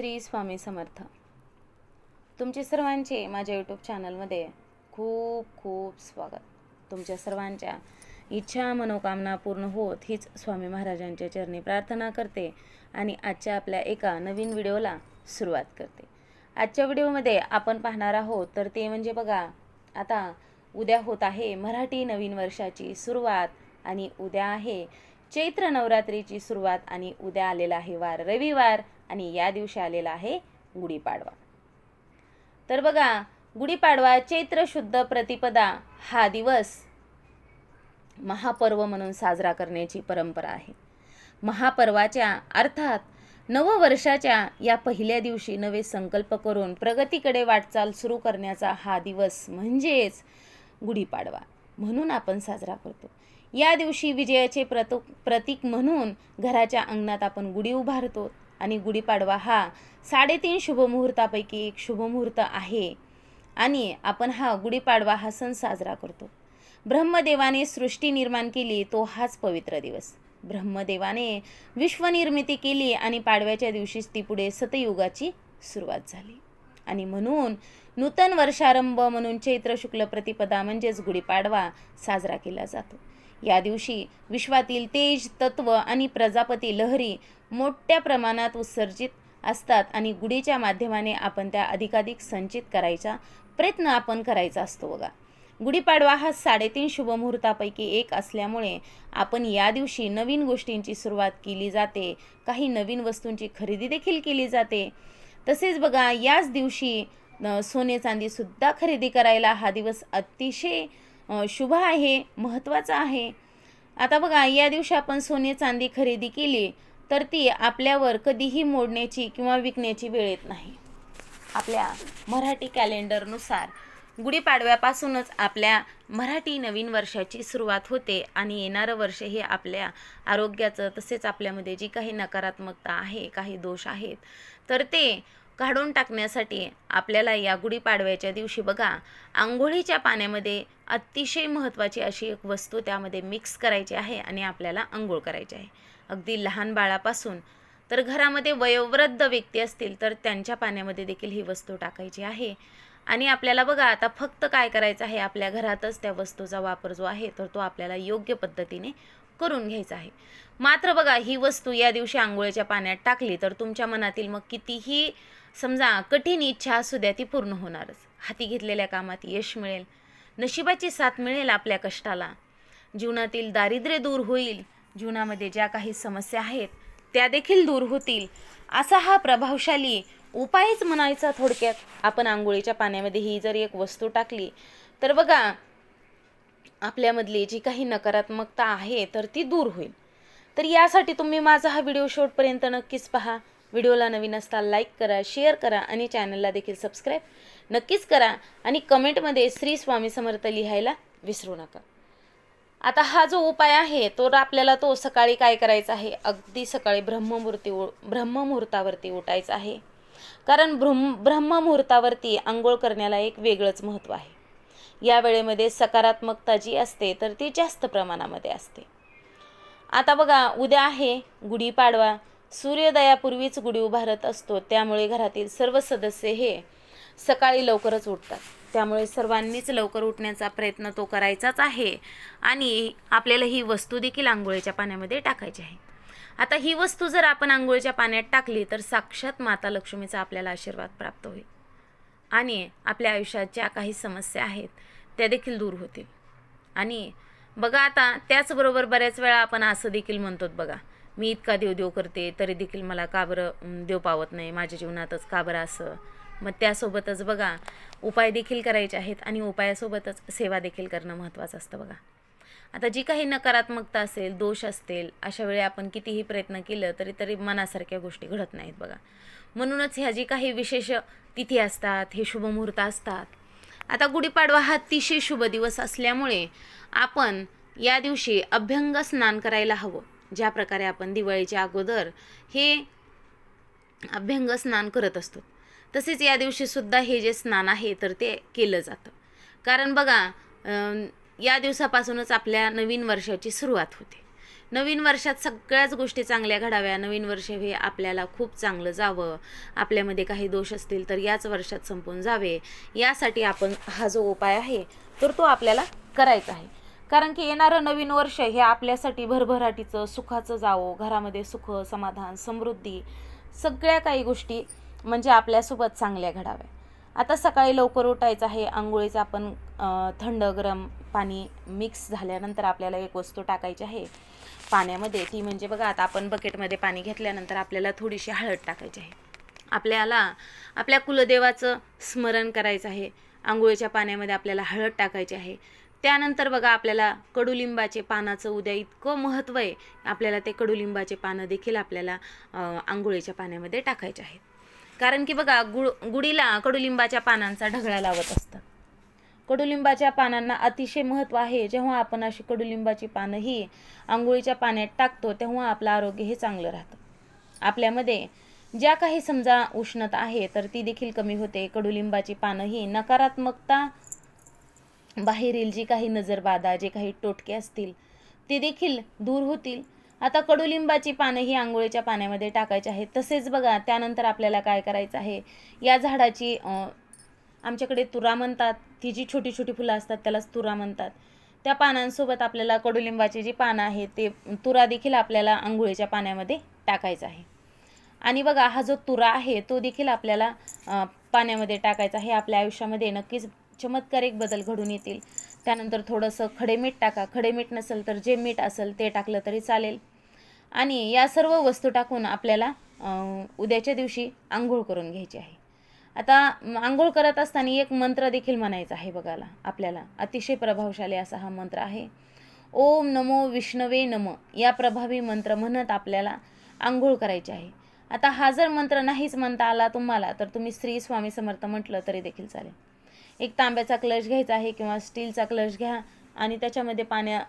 श्री स्वामी समर्थ. तुमचे सर्वांचे माझ्या यूट्यूब चॅनलमध्ये खूप खूप स्वागत. तुमच्या सर्वांच्या इच्छा मनोकामना पूर्ण होत हीच स्वामी महाराजांच्या चरणी प्रार्थना करते आणि आजच्या आपल्या एका नवीन व्हिडिओला सुरुवात करते. आजच्या व्हिडिओमध्ये आपण पाहणार आहोत तर ते म्हणजे बघा आता उद्या होत आहे मराठी नवीन वर्षाची सुरुवात आणि उद्या आहे चैत्र नवरात्रीची सुरुवात आणि उद्या आलेला आहे वार. रविवार आणि या दिवशी आलेला आहे गुढीपाडवा. तर बघा गुढीपाडवा चैत्र शुद्ध प्रतिपदा हा दिवस महापर्व म्हणून साजरा करण्याची परंपरा आहे. महापर्वाच्या अर्थात नववर्षाच्या या पहिल्या दिवशी नवे संकल्प करून प्रगतीकडे वाटचाल सुरू करण्याचा हा दिवस म्हणजेच गुढीपाडवा म्हणून आपण साजरा करतो. या दिवशी विजयाचे प्रतो प्रतीक म्हणून घराच्या अंगणात आपण गुढी उभारतो. आणि गुढीपाडवा हा साडेतीन शुभमुहूर्तापैकी एक शुभमुहूर्त आहे. आणि आपण हा गुढीपाडवा हा सण साजरा करतो. ब्रह्मदेवाने सृष्टी निर्माण केली तो हाच पवित्र दिवस. ब्रह्मदेवाने विश्वनिर्मिती केली आणि पाडव्याच्या दिवशीच ती पुढे सतयुगाची सुरुवात झाली. आणि म्हणून नूतन वर्षारंभ म्हणून चैत्र शुक्ल प्रतिपदा म्हणजेच गुढीपाडवा साजरा केला जातो. या दिवशी विश्वातील तेज तत्व आणि प्रजापती लहरी मोठ्या प्रमाणात उत्सर्जित असतात आणि गुढीच्या माध्यमाने आपण त्या अधिकाधिक संचित करायचा प्रयत्न आपण करायचा असतो बघा. गुढीपाडवा हा साडेतीन शुभमुहूर्तापैकी एक असल्यामुळे आपण या दिवशी नवीन गोष्टींची सुरुवात केली जाते. काही नवीन वस्तूंची खरेदी देखील केली जाते. तसेच बघा याच दिवशी सोने चांदीसुद्धा खरेदी करायला हा दिवस अतिशय शुभ आहे महत्त्वाचा आहे. आता बघा या दिवशी आपण सोने चांदी खरेदी केली तर ती आपल्यावर कधीही मोडण्याची किंवा विकण्याची वेळ येत नाही. आपल्या मराठी कॅलेंडरनुसार गुढीपाडव्यापासूनच आपल्या मराठी नवीन वर्षाची सुरुवात होते आणि येणारं वर्ष हे आपल्या आरोग्याचं तसेच आपल्यामध्ये जी काही नकारात्मकता आहे काही दोष आहेत तर ते काढून टाकण्यासाठी आपल्याला या गुढीपाडव्याच्या दिवशी बघा आंघोळीच्या पाण्यामध्ये अतिशय महत्त्वाची अशी एक वस्तू त्यामध्ये मिक्स करायची आहे आणि आपल्याला आंघोळ करायची आहे. अगदी लहान बाळापासून तर घरामध्ये वयोवृद्ध व्यक्ती असतील तर त्यांच्या पाण्यामध्ये देखील ही वस्तू टाकायची आहे. आणि आपल्याला बघा आता फक्त काय करायचं आहे आपल्या घरातच त्या वस्तूचा वापर जो आहे तर तो आपल्याला योग्य पद्धतीने करून घ्यायचा आहे. मात्र बघा ही वस्तू या दिवशी आंघोळीच्या पाण्यात टाकली तर तुमच्या मनातील मग कितीही समजा कठीण इच्छा असू द्या ती पूर्ण होणारच. हाती घेतलेल्या कामात यश मिळेल. नशिबाची साथ मिळेल आपल्या कष्टाला. जीवनातील दारिद्र्य दूर होईल. जीवनामध्ये ज्या काही समस्या आहेत त्या देखील दूर होतील. असा हा प्रभावशाली उपायच म्हणायचा थोडक्यात. आपण आंघोळीच्या पाण्यामध्ये ही जर एक वस्तू टाकली तर बघा आपल्यामधली जी काही नकारात्मकता आहे तर ती दूर होईल. तर यासाठी तुम्ही माझा हा व्हिडिओ शेवटपर्यंत नक्कीच पहा. व्हिडिओला नवीन असता लाईक करा शेअर करा आणि चॅनलला देखील सबस्क्राईब नक्कीच करा आणि कमेंटमध्ये श्री स्वामी समर्थ लिहायला विसरू नका. आता हा जो उपाय आहे तो आपल्याला तो सकाळी काय करायचा आहे? अगदी सकाळी ब्रह्ममुहूर्ती उ ब्रह्ममुहूर्तावरती उठायचं आहे. कारण ब्रह्म ब्रह्ममुहूर्तावरती आंघोळ करण्याला एक वेगळंच महत्त्व आहे. या वेळेमध्ये सकारात्मकता जी असते तर ती जास्त प्रमाणामध्ये असते. आता बघा उद्या आहे गुढीपाडवा. सूर्योदयापूर्वीच गुढी उभारत असतो त्यामुळे घरातील सर्व सदस्य हे सकाळी लवकरच उठतात. त्यामुळे सर्वांनीच लवकर उठण्याचा प्रयत्न तो करायचाच आहे आणि आपल्याला ही वस्तू देखील आंघोळीच्या पाण्यामध्ये टाकायची आहे. आता ही वस्तू जर आपण आंघोळीच्या पाण्यात टाकली तर साक्षात माता लक्ष्मीचा आपल्याला आशीर्वाद प्राप्त होईल आणि आपल्या आयुष्यात ज्या काही समस्या आहेत त्या देखील दूर होतील. आणि बघा आता त्याचबरोबर बऱ्याच वेळा आपण असं देखील म्हणतो बघा मी इतका देव देव करते तरी देखील मला का बरं देव पावत नाही? माझ्या जीवनातच का बरं असं? मग त्यासोबतच बघा उपाय देखील करायचे आहेत आणि उपायासोबतच सेवा देखील करणं महत्त्वाचं असतं बघा. आता जी काही नकारात्मकता असेल दोष असतील अशा वेळी आपण कितीही प्रयत्न केलं तरी तरी मनासारख्या गोष्टी घडत नाहीत बघा. म्हणूनच ह्या जी काही विशेष तिथी असतात हे शुभमुहूर्त असतात. आता गुढीपाडवा हा अतिशय शुभ दिवस असल्यामुळे आपण या दिवशी अभ्यंग स्नान करायला हवं. ज्या प्रकारे आपण दिवाळीच्या अगोदर हे अभ्यंग स्नान करत असतो. तसेच या दिवशीसुद्धा हे जे स्नान आहे तर ते केलं जातं. कारण बघा या दिवसापासूनच आपल्या नवीन वर्षाची सुरुवात होते. नवीन वर्षात सगळ्याच गोष्टी चांगल्या घडाव्या. नवीन वर्ष हे आपल्याला खूप चांगलं जावं. आपल्यामध्ये काही दोष असतील तर याच वर्षात संपून जावे. यासाठी आपण हा जो उपाय आहे तर तो आपल्याला करायचा आहे. कारण की येणारं नवीन वर्ष हे आपल्यासाठी भरभराटीचं सुखाचं जावं घरामध्ये सुख समाधान समृद्धी सगळ्या काही गोष्टी म्हणजे आपल्यासोबत चांगल्या घडाव्या. आता सकाळी लवकर उठायचं आहे आंघोळीचं आपण थंड गरम पाणी मिक्स झाल्यानंतर आपल्याला एक वस्तू टाकायची आहे. पाण्यामध्ये ती म्हणजे बघा आता आपण बकेटमध्ये पाणी घेतल्यानंतर आपल्याला थोडीशी हळद टाकायची आहे. आपल्याला आपल्या कुलदेवाचं स्मरण करायचं आहे. आंघोळीच्या पाण्यामध्ये आपल्याला हळद टाकायची आहे. त्यानंतर बघा आपल्याला कडुलिंबाचे पानाचं उद्या इतकं महत्त्व आहे. आपल्याला ते कडुलिंबाचे पानं देखील आपल्याला आंघोळीच्या पाण्यामध्ये टाकायचे आहेत. कारण की बघा गुळ गुढीला कडुलिंबाच्या पानांचा ढगळा लावत असतात कडुलिंबाच्या पानांना अतिशय महत्त्व आहे. जेव्हा आपण अशी कडुलिंबाची पानं ही आंघोळीच्या पाण्यात टाकतो तेव्हा आपलं आरोग्य हे चांगलं राहतं. आपल्यामध्ये ज्या काही समजा उष्णता आहे तर ती देखील कमी होते. कडुलिंबाची पानं ही नकारात्मकता बाहेरील जी काही नजरबाधा जे काही टोटके असतील ते देखील दूर होतील. आता कडुलिंबाची पानं ही आंघोळीच्या पाण्यामध्ये टाकायची आहेत. तसेच बघा त्यानंतर आपल्याला काय करायचं आहे? या झाडाची आमच्याकडे तुरा म्हणतात. ती जी छोटी छोटी फुलं असतात त्यालाच तुरा म्हणतात. त्या पानांसोबत आपल्याला कडुलिंबाची जी पानं आहेत ते तुरा देखील आपल्याला आंघोळीच्या पाण्यामध्ये टाकायचं आहे. आणि बघा हा जो तुरा आहे तो देखील आपल्याला पाण्यामध्ये टाकायचा आहे. आपल्या आयुष्यामध्ये नक्कीच चमत्कार एक बदल घडून येतील. त्यानंतर थोडंसं खडे मीठ टाका. खडे मीठ नसेल तर जे मीठ असेल ते टाकलं तरी चालेल. आणि या सर्व वस्तू टाकून आपल्याला उद्याच्या दिवशी आंघोळ करून घ्यायची आहे. आता आंघोळ करत असताना एक मंत्र देखील म्हणायचा आहे बघायला आपल्याला. अतिशय प्रभावशाली असा हा मंत्र आहे. ओम नमो विष्णवे नम. या प्रभावी मंत्र म्हणत आपल्याला आंघोळ करायची आहे. आता हा जर मंत्र नाहीच म्हणता आला तुम्हाला तर तुम्ही श्री स्वामी समर्थ म्हटलं तरी देखील चालेल. एक तांब्याचा क्लच घ्यायचा आहे किंवा स्टीलचा क्लच घ्या आणि त्याच्यामध्ये पाण्या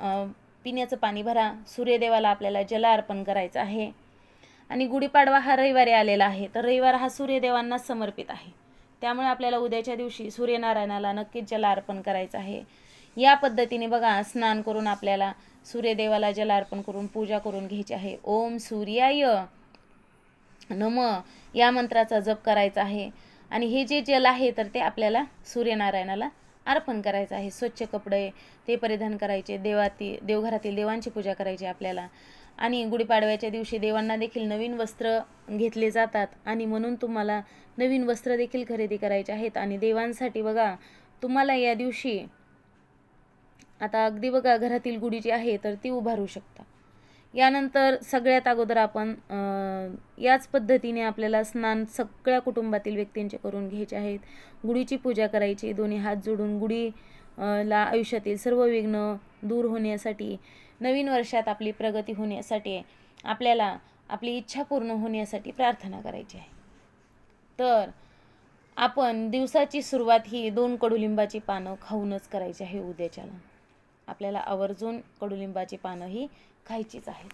पिण्याचं पाणी भरा. सूर्यदेवाला आपल्याला जल अर्पण करायचं आहे. आणि गुढीपाडवा हा रविवारी आलेला आहे. तर रविवार हा सूर्यदेवांना समर्पित आहे. त्यामुळे आपल्याला उद्याच्या दिवशी सूर्यनारायणाला नक्कीच जल अर्पण करायचं आहे. या पद्धतीने बघा स्नान करून आपल्याला सूर्यदेवाला जल अर्पण करून पूजा करून घ्यायची आहे. ओम सूर्याय नम या मंत्राचा जप करायचा आहे. आणि हे जे जल आहे तर ते आपल्याला सूर्यनारायणाला अर्पण करायचं आहे. स्वच्छ कपडे ते परिधान करायचे. देवाती देवघरातील देवांची पूजा करायची आपल्याला. आणि गुढीपाडव्याच्या दिवशी देवांना देखील नवीन वस्त्र घेतले जातात. आणि म्हणून तुम्हाला नवीन वस्त्र देखील खरेदी करायचे आहेत. आणि देवांसाठी बघा तुम्हाला या दिवशी आता अगदी बघा घरातील गुढी जी आहे तर ती उभारू शकता. यानंतर सगळ्यात अगोदर आपण याच पद्धतीने आपल्याला स्नान सगळ्या कुटुंबातील व्यक्तींचे करून घ्यायचे आहेत. गुढीची पूजा करायची दोन्ही हात जोडून गुढी ला आयुष्यातील सर्व विघ्न दूर होण्यासाठी नवीन वर्षात आपली प्रगती होण्यासाठी आपल्याला आपली इच्छा पूर्ण होण्यासाठी प्रार्थना करायची आहे. तर आपण दिवसाची सुरुवात ही दोन कडुलिंबाची पानं खाऊनच करायची आहे उद्याच्याला. आपल्याला आवर्जून कडुलिंबाची पानं ही खायचीच आहे.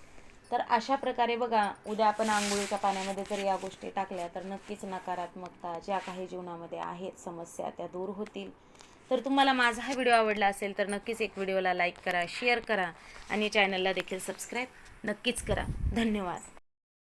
तर अशा प्रकारे बघा उद्या आपण आंघोळीच्या पाण्यामध्ये जर या गोष्टी टाकल्या तर नक्कीच नकारात्मकता ज्या काही जीवनामध्ये आहेत समस्या त्या दूर होतील. तर तुम्हाला माझा हा व्हिडिओ आवडला असेल तर नक्कीच एक व्हिडिओला लाईक करा शेअर करा आणि चॅनलला देखील सबस्क्राईब नक्कीच करा. धन्यवाद.